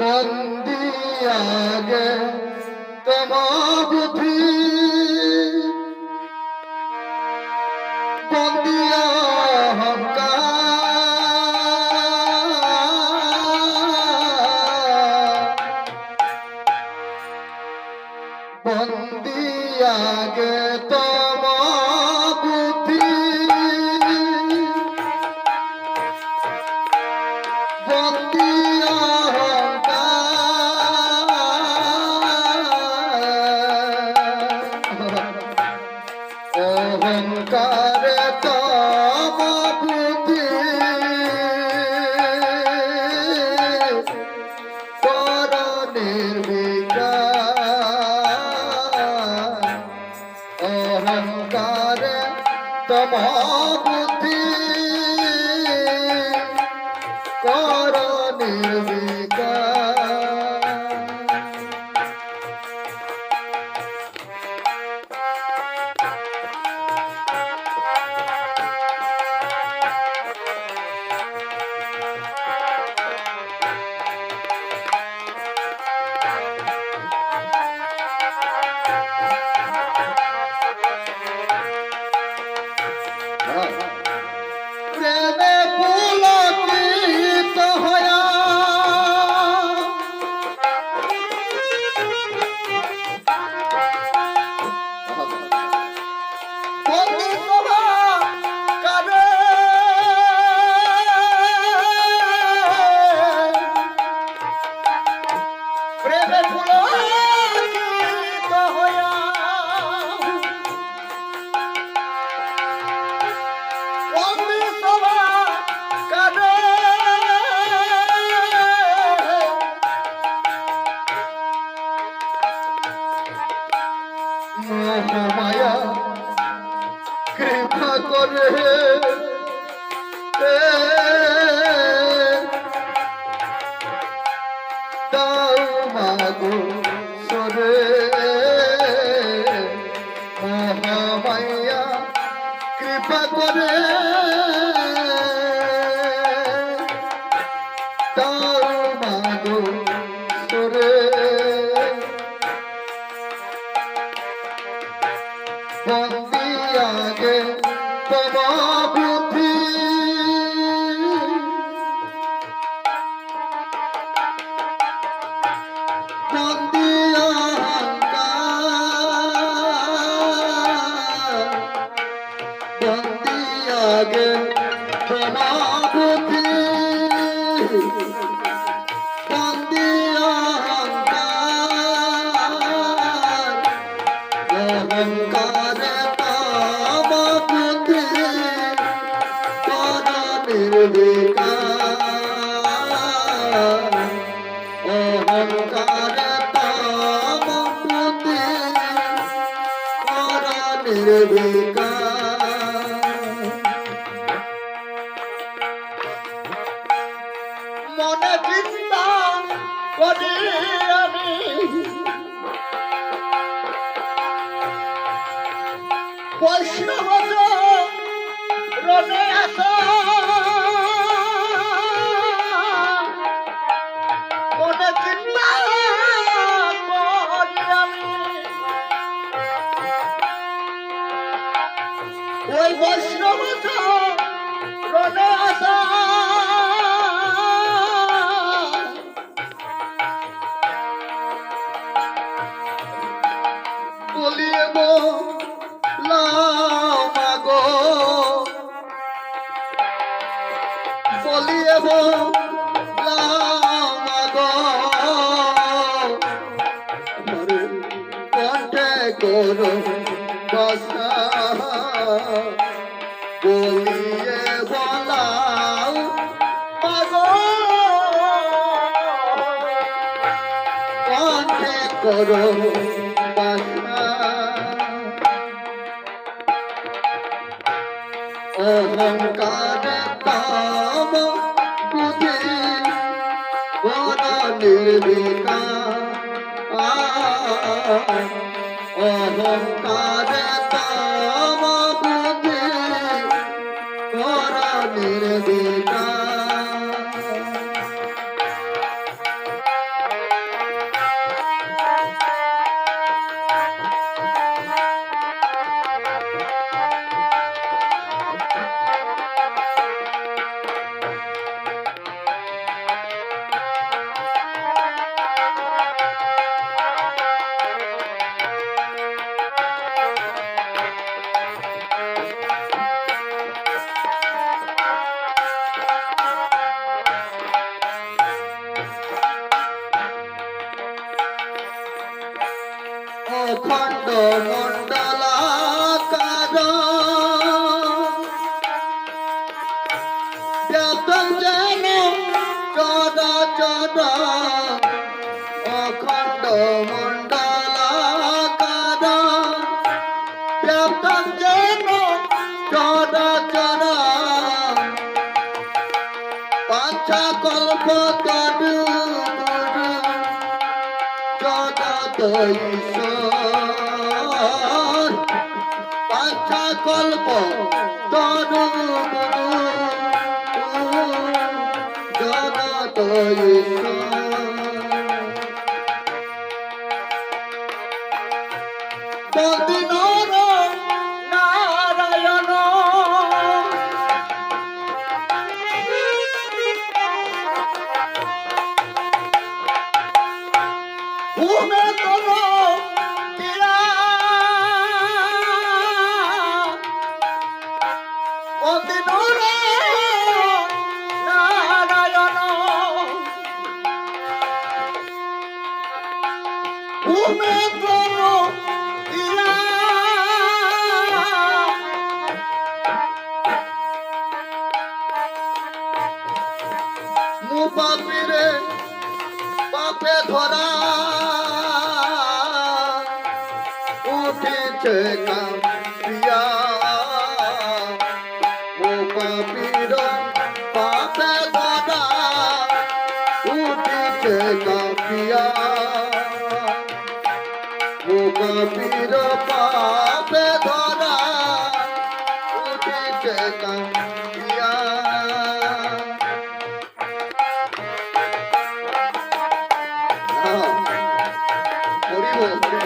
বন্দি আগে তোমার তম দাও মাগো সরে। মহামায়া কৃপা করে। দাও মাগো সরে। বন্দি আগে তোমা নির্বিকার ওই বৈষ্ণব রনে আসা বলিয়ে মাগো বলিয়ে বসা বলিয়ে বলাও কণ্ঠে করো বাসা অহংকার কাম বুদ্ধি বড় নির্বিকা অহংকার চরাচর অখণ্ড মণ্ডলাকার। যেন চরাচর পাঁচা কল্প তরু পাঁচা কল্প তরু। Pai. পাপিরে পাপে ধরা। উঠেছে কাপিয়া ও পাপির পাপে ধরা। উঠেছে কাপিয়া ও পাপির পাপে ধরা উঠেছে কাপিয়া হরিব হরিব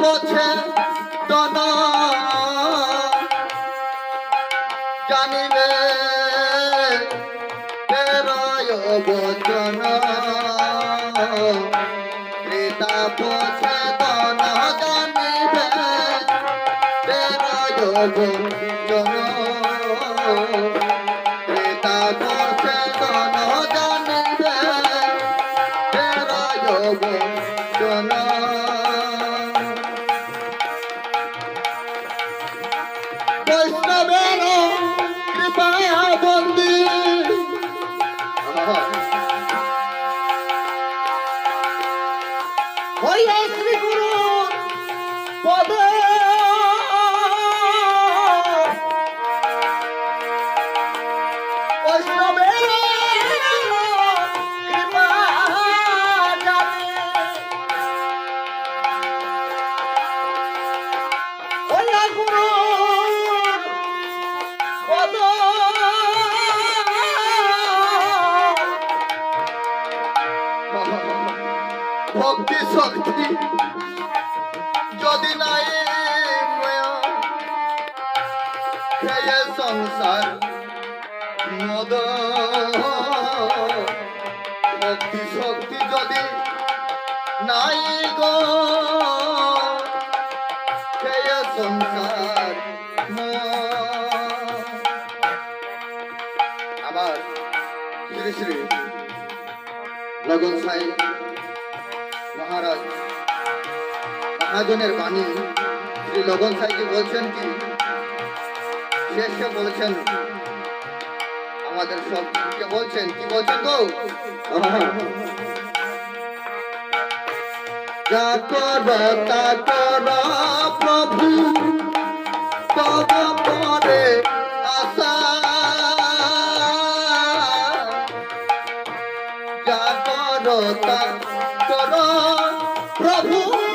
পছে তন। জানিবে তেরয় বচন। কৃতা পছে তন জানিবে বচন। হইয়া শ্রী গুরু পদে। বৈষ্ণবের কৃপা ভক্তি শক্তি। যদি নাই সংসার মদ ভক্তি শক্তি যদি নাই গো সংসার। আবার শ্রী শ্রী লগন সাই মহাজনের বাণী। শ্রী লগন সাইজি বলছেন কি? শেষে বলছেন, আমাদের সবকে বলছেন? কি বলছেন গো? যা কর, তা কর প্রভু। তব পরে আশা। যা কর, তা কর প্রভু।